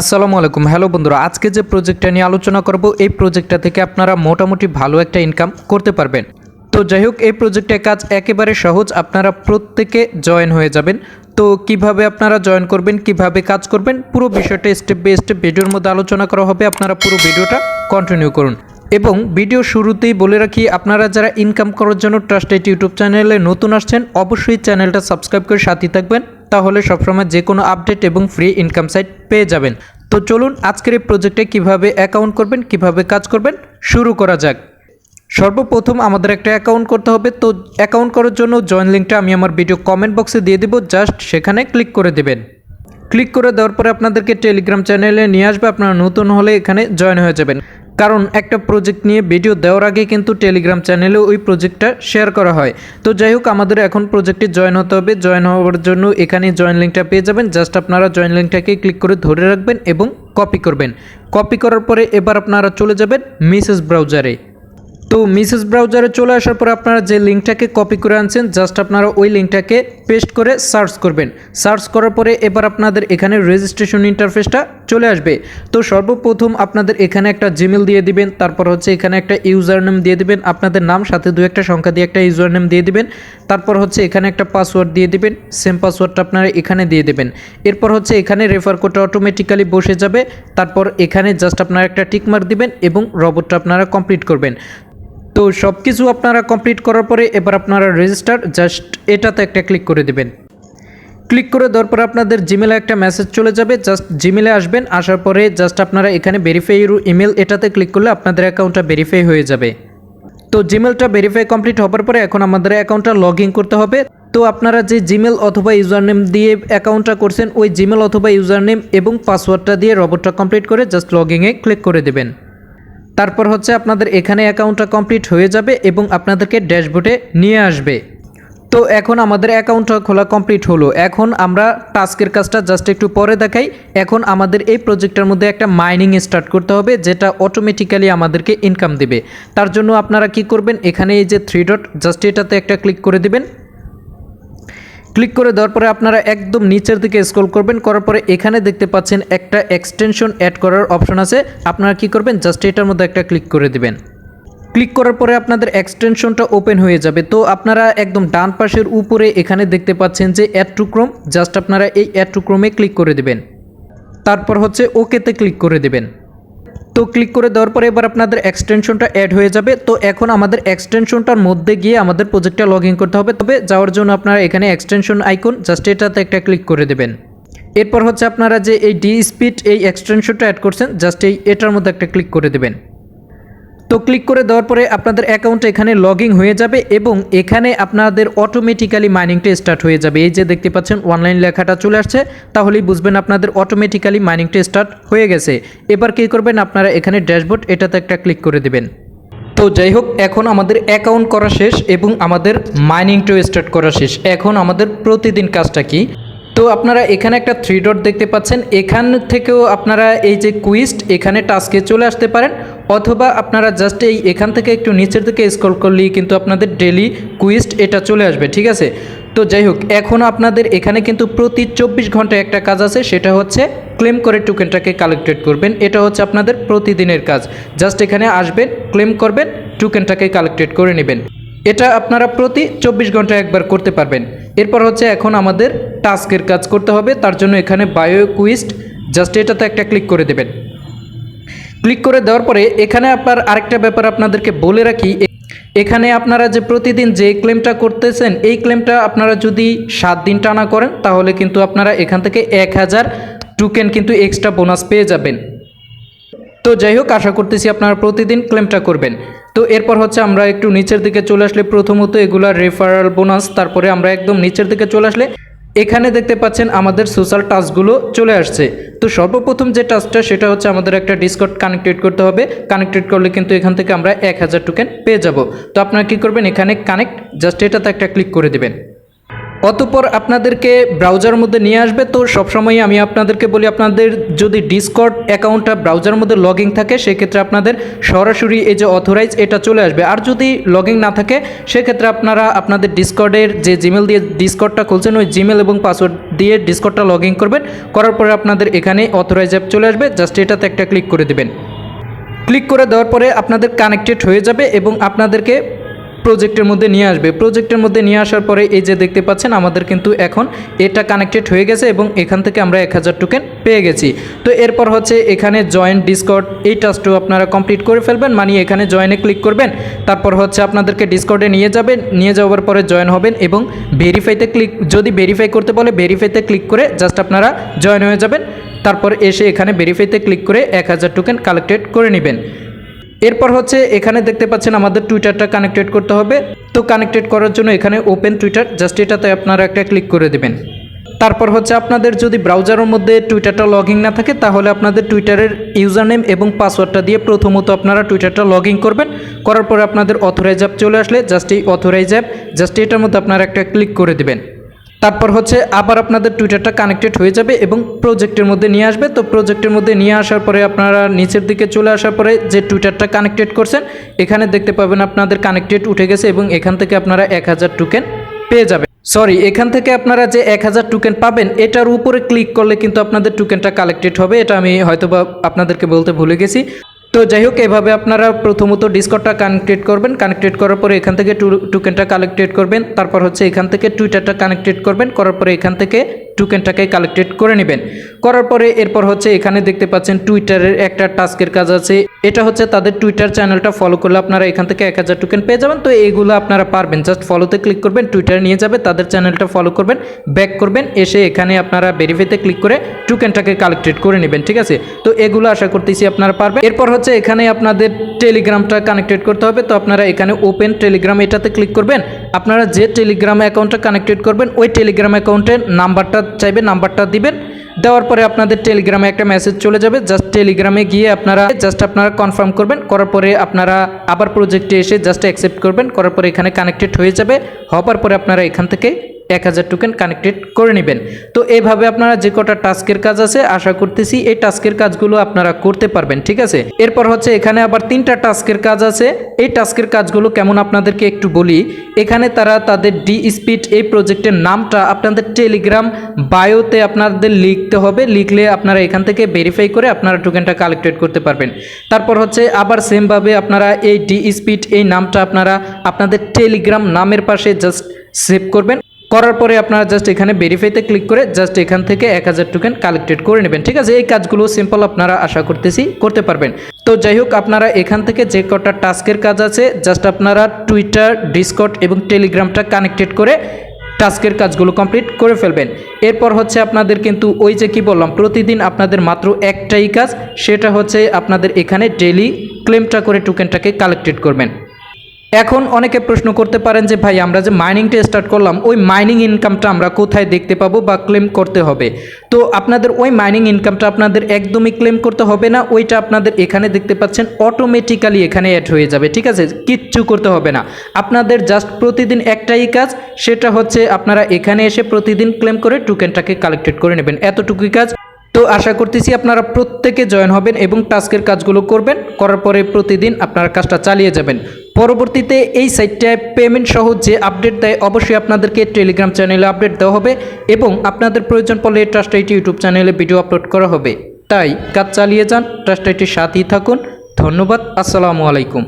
আসসালামু আলাইকুম। হ্যালো বন্ধুরা, আজকে যে প্রজেক্টটা নিয়ে আলোচনা করব, এই প্রজেক্টটা থেকে আপনারা মোটামুটি ভালো একটা ইনকাম করতে পারবেন। তো যাই হোক, এই প্রজেক্টের কাজ একেবারে সহজ, আপনারা প্রত্যেকে জয়েন হয়ে যাবেন। তো কীভাবে আপনারা জয়েন করবেন, কীভাবে কাজ করবেন, পুরো বিষয়টা স্টেপ বাই স্টেপ ভিডিওর মধ্যে আলোচনা করা হবে। আপনারা পুরো ভিডিওটা কন্টিনিউ করুন। এবং ভিডিও শুরুতেই বলে রাখি, আপনারা যারা ইনকাম করার জন্য ট্রাস্টেড ইউটিউব চ্যানেলে নতুন আসছেন, অবশ্যই চ্যানেলটা সাবস্ক্রাইব করে সাথে থাকবেন। তাহলে সবসময় যে কোনো আপডেট এবং ফ্রি ইনকাম সাইট পেয়ে যাবেন। তো চলুন আজকের এই প্রজেক্টে কীভাবে অ্যাকাউন্ট করবেন, কীভাবে কাজ করবেন, শুরু করা যাক। সর্বপ্রথম আমাদের একটা অ্যাকাউন্ট করতে হবে। তো অ্যাকাউন্ট করার জন্য জয়েন লিঙ্কটা আমি আমার ভিডিও কমেন্ট বক্সে দিয়ে দেবো। জাস্ট সেখানে ক্লিক করে দেবেন। ক্লিক করে দেওয়ার পরে আপনাদেরকে টেলিগ্রাম চ্যানেলে নিয়ে আসবে। আপনারা নতুন হলে এখানে জয়েন হয়ে যাবেন। কারণ একটা প্রজেক্ট নিয়ে ভিডিও দেওয়ার আগে কিন্তু টেলিগ্রাম চ্যানেলে ওই প্রজেক্টটা শেয়ার করা হয়। তো যাই হোক, আমাদের এখন প্রজেক্টে জয়েন হতে হবে। জয়েন হওয়ার জন্য এখানে জয়েন লিঙ্কটা পেয়ে যাবেন। জাস্ট আপনারা জয়েন লিঙ্কটাকে ক্লিক করে ধরে রাখবেন এবং কপি করবেন। কপি করার পরে এবার আপনারা চলে যাবেন মিসেস ব্রাউজারে তো মিসেস ব্রাউজারে চলে আসার পর আপনারা যে লিঙ্কটাকে কপি করে আনছেন, জাস্ট আপনারা ওই লিঙ্কটাকে পেস্ট করে সার্চ করবেন। সার্চ করার পরে এবার আপনাদের এখানে রেজিস্ট্রেশন ইন্টারফেসটা চলে আসবে। তো সর্বপ্রথম আপনাদের এখানে একটা জিমেল দিয়ে দিবেন, তারপর হচ্ছে এখানে একটা ইউজার নেম দিয়ে দিবেন, আপনাদের নাম, সাথে দু একটা সংখ্যা দিয়ে একটা ইউজার নেম দিয়ে দিবেন, তারপর হচ্ছে এখানে একটা পাসওয়ার্ড দিয়ে দিবেন সেম পাসওয়ার্ডটা আপনারা এখানে দিয়ে দেবেন। এরপর হচ্ছে এখানে রেফার কোডটা অটোমেটিক্যালি বসে যাবে, তারপর এখানে জাস্ট আপনারা একটা টিকমার্ক দিবেন এবং রবটটা আপনারা কমপ্লিট করবেন। তো সব কিছু আপনারা কমপ্লিট করার পরে এবার আপনারা রেজিস্টার জাস্ট এটাতে একটা ক্লিক করে দেবেন। ক্লিক করে দেওয়ার পরে আপনাদের জিমেলে একটা মেসেজ চলে যাবে জাস্ট জিমেলে আসবেন, আসার পরে জাস্ট আপনারা এখানে ভেরিফাই ইমেল এটাতে ক্লিক করলে আপনাদের অ্যাকাউন্টটা ভেরিফাই হয়ে যাবে। তো জিমেলটা ভেরিফাই কমপ্লিট হবার পরে এখন আমাদের অ্যাকাউন্টটা লগ করতে হবে। তো আপনারা যে জিমেল অথবা ইউজার নেম দিয়ে অ্যাকাউন্টটা করছেন, ওই জিমেল অথবা ইউজার নেম এবং পাসওয়ার্ডটা দিয়ে রবটটা কমপ্লিট করে জাস্ট লগ ইনে ক্লিক করে দেবেন। তারপর হচ্ছে আপনাদের এখানে অ্যাকাউন্টটা কমপ্লিট হয়ে যাবে এবং আপনাদেরকে ড্যাশবোর্ডে নিয়ে আসবে। তো এখন আমাদের অ্যাকাউন্টটা খোলা কমপ্লিট হলো। এখন আমরা টাস্কের কাজটা জাস্ট একটু পরে দেখাই। এখন আমাদের এই প্রজেক্টের মধ্যে একটা মাইনিং স্টার্ট করতে হবে, যেটা অটোমেটিক্যালি আমাদেরকে ইনকাম দেবে। তার জন্য আপনারা কি করবেন, এখানে এই যে থ্রি ডট জাস্ট এটাতে একটা ক্লিক করে দিবেন। ক্লিক করে দেওয়ার পরে আপনারা একদম নিচের দিকে স্ক্রল করবেন, করার পরে এখানে দেখতে পাচ্ছেন একটা এক্সটেনশন অ্যাড করার অপশন আছে। আপনারা কি করবেন? জাস্ট এটার মধ্যে একটা ক্লিক করে দিবেন। ক্লিক করার পরে আপনাদের এক্সটেনশনটা ওপেন হয়ে যাবে। তো আপনারা একদম ডান পাশের উপরে এখানে দেখতে পাচ্ছেন যে অ্যাড টু ক্রোম জাস্ট আপনারা এই অ্যাড টু ক্রোমে ক্লিক করে দেবেন। তারপর হচ্ছে ওকেতে ক্লিক করে দেবেন। তো ক্লিক করে দেওয়ার পরে এবার আপনাদের এক্সটেনশনটা অ্যাড হয়ে যাবে। তো এখন আমাদের এক্সটেনশনটার মধ্যে গিয়ে আমাদের প্রজেক্টটা লগ ইন করতে হবে। তবে যাওয়ার জন্য আপনারা এখানে এক্সটেনশন আইকন জাস্ট এটাতে একটা ক্লিক করে দেবেন। এরপর হচ্ছে আপনারা যে এই ডি স্পিড এই এক্সটেনশনটা অ্যাড করছেন জাস্ট এই এটার মধ্যে একটা ক্লিক করে দেবেন। তো ক্লিক করে দেওয়ার পরে আপনাদের অ্যাকাউন্ট এখানে লগ হয়ে যাবে এবং এখানে আপনাদের অটোমেটিক্যালি মাইনিংটা স্টার্ট হয়ে যাবে। এই যে দেখতে পাচ্ছেন অনলাইন লেখাটা চলে আসছে, তাহলেই বুঝবেন আপনাদের অটোমেটিক্যালি মাইনিংটা স্টার্ট হয়ে গেছে। এবার কী করবেন, আপনারা এখানে ড্যাশবোর্ড এটাতে একটা ক্লিক করে দেবেন। তো যাই হোক, এখন আমাদের অ্যাকাউন্ট করা শেষ এবং আমাদের মাইনিংটাও স্টার্ট করা শেষ। এখন আমাদের প্রতিদিন কাজটা কি? তো আপনারা এখানে একটা থ্রি ডট দেখতে পাচ্ছেন। এখান থেকেও আপনারা এই যে কুইস্ট এখানে টাস্কে চলে আসতে পারেন। অথবা আপনারা জাস্ট এই এখান থেকে একটু নিচের দিকে স্ক্রল করলেই কিন্তু আপনাদের ডেলি কুইস্ট এটা চলে আসবে, ঠিক আছে? তো যাই হোক, এখন আপনাদের এখানে কিন্তু প্রতি চব্বিশ ঘন্টায় একটা কাজ আছে, সেটা হচ্ছে ক্লেম করে টোকেনটাকে কালেক্টেড করবেন। এটা হচ্ছে আপনাদের প্রতিদিনের কাজ। জাস্ট এখানে আসবেন ক্লেম করবেন টোকেনটাকে কালেক্টেড করে নেবেন। এটা আপনারা প্রতি চব্বিশ ঘণ্টা একবার করতে পারবেন। এরপর হচ্ছে এখন আমাদের টাস্কের কাজ করতে হবে, তার জন্য এখানে বায়ো কুইস্ট, জাস্ট এটাতে একটা ক্লিক করে দেবেন। ক্লিক করে দেওয়ার পরে এখানে আপনার আরেকটা ব্যাপার আপনাদেরকে বলে রাখি, এখানে আপনারা যে প্রতিদিন যে ক্লেমটা করতেছেন, এই ক্লেমটা আপনারা যদি সাত দিন টানা করেন, তাহলে কিন্তু আপনারা এখান থেকে এক হাজার টোকেন কিন্তু এক্সট্রা বোনাস পেয়ে যাবেন। তো যাই হোক, আশা করতেছি আপনারা প্রতিদিন ক্লেমটা করবেন। তো এরপর হচ্ছে আমরা একটু নিচের দিকে চলে আসলে প্রথমত এগুলা রেফারাল বোনাস তারপরে আমরা একদম নিচের দিকে চলে আসলে এখানে দেখতে পাচ্ছেন আমাদের সোশ্যাল টাস্কগুলো চলে আসছে। তো সর্বপ্রথম যে টাস্কটা সেটা হচ্ছে আমাদের একটা ডিসকট কানেক্টেড করতে হবে। কানেক্টেড করলে কিন্তু এখান থেকে আমরা এক হাজার টোকেন পেয়ে যাব। তো আপনারা কী করবেন, এখানে কানেক্ট জাস্ট এটাতে একটা ক্লিক করে দেবেন। অতপর আপনাদেরকে ব্রাউজার মধ্যে নিয়ে আসবে। তো সবসময় আমি আপনাদেরকে বলি, আপনাদের যদি ডিসকর্ড অ্যাকাউন্টটা ব্রাউজার মধ্যে লগ থাকে, সেক্ষেত্রে আপনাদের সরাসরি এই যে অথরাইজ এটা চলে আসবে। আর যদি লগ না থাকে, সেক্ষেত্রে আপনারা আপনাদের ডিসকর্ডের যে জিমেল দিয়ে ডিসকর্ডটা খুলছেন, ওই জিমেল এবং পাসওয়ার্ড দিয়ে ডিসকর্ডটা লগ করবেন। করার পরে আপনাদের এখানে অথরাইজ অ্যাপ চলে আসবে। জাস্ট এটাতে একটা ক্লিক করে দেবেন। ক্লিক করে দেওয়ার পরে আপনাদের কানেক্টেড হয়ে যাবে এবং আপনাদেরকে প্রজেক্টের মধ্যে নিয়ে আসবে। প্রজেক্টের মধ্যে নিয়ে আসার পরে এই যে দেখতে পাচ্ছেন, আমাদের কিন্তু এখন এটা কানেক্টেড হয়ে গেছে এবং এখান থেকে আমরা এক হাজার টোকেন পেয়ে গেছি। তো এরপর হচ্ছে এখানে জয়েন ডিসকর্ড এই টাস্কটাও আপনারা কমপ্লিট করে ফেলবেন মানে এখানে জয়েনে ক্লিক করবেন। তারপর হচ্ছে আপনাদেরকে ডিসকর্ডে নিয়ে যাবেন, নিয়ে যাওয়ার পরে জয়েন হবেন এবং ভেরিফাইতে ক্লিক যদি ভেরিফাই করতে বলে ভেরিফাইতে ক্লিক করে জাস্ট আপনারা জয়েন হয়ে যাবেন। তারপর এসে এখানে ভেরিফাইতে ক্লিক করে এক হাজার টোকেন কালেক্টেড করে নেবেন। এরপর হচ্ছে এখানে দেখতে পাচ্ছেন আমাদের টুইটারটা কানেক্টেড করতে হবে। তো কানেক্টেড করার জন্য এখানে ওপেন টুইটার জাস্ট এটাতে আপনারা একটা ক্লিক করে দেবেন। তারপর হচ্ছে আপনাদের যদি ব্রাউজারের মধ্যে টুইটারটা লগ না থাকে, তাহলে আপনাদের টুইটারের ইউজার নেম এবং পাসওয়ার্ডটা দিয়ে প্রথমত আপনারা টুইটারটা লগ করবেন। করার পরে আপনাদের অথরাইজ অ্যাপ চলে আসলে জাস্ট এই অথরাইজ অ্যাপ জাস্ট এটার মধ্যে আপনারা একটা ক্লিক করে দেবেন। তারপর হচ্ছে আবার আপনাদের টুইটারটা কানেক্টেড হয়ে যাবে এবং প্রজেক্টের মধ্যে নিয়ে আসবে। তো প্রজেক্টের মধ্যে নিয়ে আসার পরে আপনারা নিচের দিকে চলে আসার পরে যে টুইটারটা কানেক্টেড করছেন, এখানে দেখতে পাবেন আপনাদের কানেক্টেড উঠে গেছে এবং এখান থেকে আপনারা এক হাজার টোকেন পেয়ে যাবেন। সরি এখান থেকে আপনারা যে এক হাজার টোকেন পাবেন, এটার উপরে ক্লিক করলে কিন্তু আপনাদের টোকেনটা কালেক্টেড হবে। এটা আমি হয়তোবা আপনাদেরকে বলতে ভুলে গেছি। তো যাই হোক, এভাবে আপনারা প্রথমত ডিসকটটা কানেক্টেড করবেন। কানেক্টেড করার পরে এখান থেকে টোকেনটা কালেক্টেড করবেন। তারপর হচ্ছে এখান থেকে টুইটারটা কানেক্টেড করবেন। করার পরে এখান থেকে টোকেনটাকে কালেক্টেড করে নেবেন। করার পরে এরপর হচ্ছে এখানে দেখতে পাচ্ছেন টুইটারের একটা টাস্কের কাজ আছে। এটা হচ্ছে তাদের টুইটার চ্যানেলটা ফলো করলে আপনারা এখান থেকে এক হাজার টোকেন পেয়ে যাবেন। তো এইগুলো আপনারা পারবেন। জাস্ট ফলোতে ক্লিক করবেন টুইটারে নিয়ে যাবে, তাদের চ্যানেলটা ফলো করবেন ব্যাক করবেন, এসে এখানে আপনারা ভেরিফাইতে ক্লিক করে টোকেনটাকে কালেক্টেড করে নেবেন, ঠিক আছে? তো এগুলো আশা করতেছি আপনারা পারবেন। এরপর হচ্ছে এখানে আপনাদের টেলিগ্রামটা কানেক্টেড করতে হবে। তো আপনারা এখানে ওপেন টেলিগ্রাম এটাতে ক্লিক করবেন। আপনারা যে টেলিগ্রাম অ্যাকাউন্টটা কানেক্টেড করবেন, ওই টেলিগ্রাম অ্যাকাউন্টের নাম্বারটা চাইবে নাম্বারটা দিবেন। দেওয়ার পরে আপনাদের টেলিগ্রামে একটা মেসেজ চলে যাবে। জাস্ট টেলিগ্রামে গিয়ে আপনারা জাস্ট আপনারা কনফার্ম করবেন। করার পরে আপনারা আবার প্রজেক্টে এসে জাস্ট অ্যাকসেপ্ট করবেন। করার পরে এখানে কানেক্টেড হয়ে যাবে। হওয়ার পরে আপনারা এখান থেকে এক হাজার টোকেন কানেক্টেড করে নেবেন। তো এইভাবে আপনারা যে কটা টাস্কের কাজ আছে, আশা করতেছি এই টাস্কের কাজগুলো আপনারা করতে পারবেন, ঠিক আছে? এরপর হচ্ছে এখানে আবার তিনটা টাস্কের কাজ আছে। এই টাস্কের কাজগুলো কেমন আপনাদেরকে একটু বলি। এখানে তারা তাদের ডি স্পিড এই প্রজেক্টের নামটা আপনাদের টেলিগ্রাম বায়োতে আপনাদের লিখতে হবে। লিখলে আপনারা এখান থেকে ভেরিফাই করে আপনারা টোকেনটা কালেক্টেড করতে পারবেন। তারপর হচ্ছে আবার সেমভাবে আপনারা এই ডি স্পিড এই নামটা আপনারা আপনাদের টেলিগ্রাম নামের পাশে জাস্ট সেভ করবেন। করার পরে আপনারা জাস্ট এখানে ভেরিফাইতে ক্লিক করে জাস্ট এখান থেকে এক হাজার টোকেন কালেক্টেড করে নেবেন। ঠিক আছে? এই কাজগুলো সিম্পল আপনারা আশা করতেছি করতে পারবেন। তো যাই হোক, আপনারা এখান থেকে যে কটা টাস্কের কাজ আছে জাস্ট আপনারা টুইটার ডিসকট এবং টেলিগ্রামটা কানেক্টেড করে টাস্কের কাজগুলো কমপ্লিট করে ফেলবেন। এরপর হচ্ছে আপনাদের কিন্তু ওই যে কি বললাম, প্রতিদিন আপনাদের মাত্র একটাই কাজ, সেটা হচ্ছে আপনাদের এখানে ডেলি ক্লেমটা করে টোকেনটাকে কালেক্টেড করবেন। এখন অনেকে প্রশ্ন করতে পারেন যে, ভাই, আমরা যে মাইনিংটা স্টার্ট করলাম, ওই মাইনিং ইনকামটা আমরা কোথায় দেখতে পাবো বা ক্লেম করতে হবে? তো আপনাদের ওই মাইনিং ইনকামটা আপনাদের একদমই ক্লেম করতে হবে না, ওইটা আপনাদের এখানে দেখতে পাচ্ছেন অটোমেটিক্যালি এখানে অ্যাড হয়ে যাবে, ঠিক আছে? কিচ্ছু করতে হবে না। আপনাদের জাস্ট প্রতিদিন একটাই কাজ, সেটা হচ্ছে আপনারা এখানে এসে প্রতিদিন ক্লেম করে টোকেনটাকে কালেক্টেড করে নেবেন, এতটুকুই কাজ। তো আশা করতেছি আপনারা প্রত্যেকে জয়েন হবেন এবং টাস্কের কাজগুলো করবেন, করার পরে প্রতিদিন আপনারা কাজটা চালিয়ে যাবেন। পরবর্তীতে এই সাইটটায় পেমেন্ট সহ যে আপডেট দেয়, অবশ্যই আপনাদেরকে টেলিগ্রাম চ্যানেলে আপডেট দেওয়া হবে এবং আপনাদের প্রয়োজন পড়লে ট্রাস্ট আইটি ইউটিউব চ্যানেলে ভিডিও আপলোড করা হবে। তাই কাজ চালিয়ে যান ট্রাস্ট আইটির সাথেই থাকুন। ধন্যবাদ, আসসালামু আলাইকুম।